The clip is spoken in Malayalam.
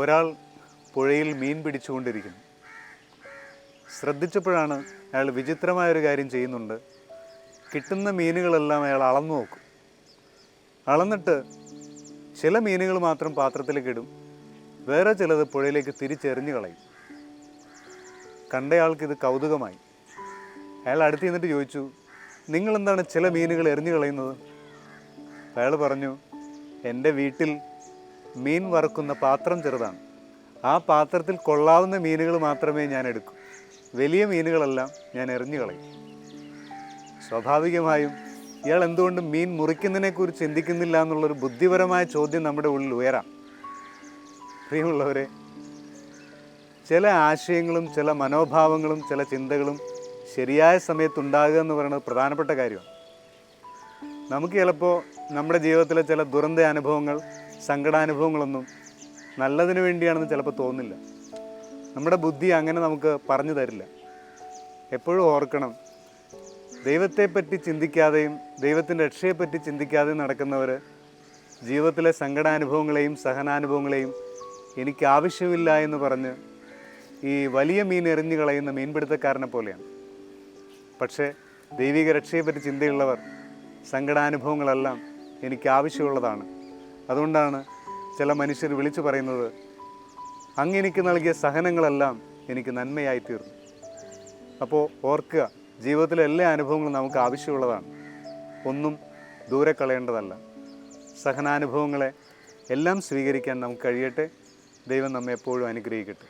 ഒരാൾ പുഴയിൽ മീൻ പിടിച്ചുകൊണ്ടിരിക്കുന്നു. ശ്രദ്ധിച്ചപ്പോഴാണ് അയാൾ വിചിത്രമായ ഒരു കാര്യം ചെയ്യുന്നുണ്ട്. കിട്ടുന്ന മീനുകളെല്ലാം അയാൾ അളന്നു നോക്കും. അളന്നിട്ട് ചില മീനുകൾ മാത്രം പാത്രത്തിലേക്ക് ഇടും. വേറെ ചിലത് പുഴയിലേക്ക് തിരിച്ചെറിഞ്ഞു കളയും. കണ്ടയാൾക്ക് ഇത് കൗതുകമായി. അയാൾ അടുത്ത് നിന്നിട്ട് ചോദിച്ചു നിങ്ങളെന്താണ് ചില മീനുകൾ എറിഞ്ഞു കളയുന്നത്? അയാൾ പറഞ്ഞു എന്റെ വീട്ടിൽ മീൻ വറുക്കുന്ന പാത്രം ചെറുതാണ്. ആ പാത്രത്തിൽ കൊള്ളാവുന്ന മീനുകൾ മാത്രമേ ഞാൻ എടുക്കൂ. വലിയ മീനുകളെല്ലാം ഞാൻ എറിഞ്ഞു കളയും. സ്വാഭാവികമായും ഇയാൾ എന്തുകൊണ്ട് മീൻ മുറിക്കുന്നതിനെക്കുറിച്ച് ചിന്തിക്കുന്നില്ല എന്നുള്ളൊരു ബുദ്ധിപരമായ ചോദ്യം നമ്മുടെ ഉള്ളിൽ ഉയരാം. പ്രിയമുള്ളവരെ ചില ആശയങ്ങളും ചില മനോഭാവങ്ങളും ചില ചിന്തകളും ശരിയായ സമയത്ത് ഉണ്ടാകുക എന്ന് പറയുന്നത് പ്രധാനപ്പെട്ട കാര്യമാണ്. നമുക്ക് ചിലപ്പോൾ നമ്മുടെ ജീവിതത്തിലെ ചില ദുരന്ത അനുഭവങ്ങൾ സങ്കടാനുഭവങ്ങളൊന്നും നല്ലതിന് വേണ്ടിയാണെന്ന് ചിലപ്പോൾ തോന്നില്ല. നമ്മുടെ ബുദ്ധി അങ്ങനെ നമുക്ക് പറഞ്ഞു തരില്ല. എപ്പോഴും ഓർക്കണം ദൈവത്തെപ്പറ്റി ചിന്തിക്കാതെയും ദൈവത്തിന്റെ രക്ഷയെപ്പറ്റി ചിന്തിക്കാതെയും നടക്കുന്നവർ ജീവിതത്തിലെ സങ്കടാനുഭവങ്ങളെയും സഹനാനുഭവങ്ങളെയും എനിക്ക് ആവശ്യമില്ല എന്ന് പറഞ്ഞ് ഈ വലിയ മീൻ എറിഞ്ഞു കളയുന്ന മീൻപിടുത്തക്കാരനെ പോലെയാണ്. പക്ഷേ ദൈവിക രക്ഷയെപ്പറ്റി ചിന്തയുള്ളവർ സങ്കടാനുഭവങ്ങളെല്ലാം എനിക്ക് ആവശ്യമുള്ളതാണ്. അതുകൊണ്ടാണ് ചില മനുഷ്യർ വിളിച്ചു പറയുന്നത് അങ്ങ് എനിക്ക് നൽകിയ സഹനങ്ങളെല്ലാം എനിക്ക് നന്മയായി തീർന്നു. അപ്പോൾ ഓർക്കുക ജീവിതത്തിലെ എല്ലാ അനുഭവങ്ങളും നമുക്ക് ആവശ്യമുള്ളതാണ്. ഒന്നും ദൂരെ കളയേണ്ടതല്ല. സഹനാനുഭവങ്ങളെ എല്ലാം സ്വീകരിക്കാൻ നമുക്ക് കഴിയട്ടെ. ദൈവം നമ്മെ എപ്പോഴും അനുഗ്രഹിക്കട്ടെ.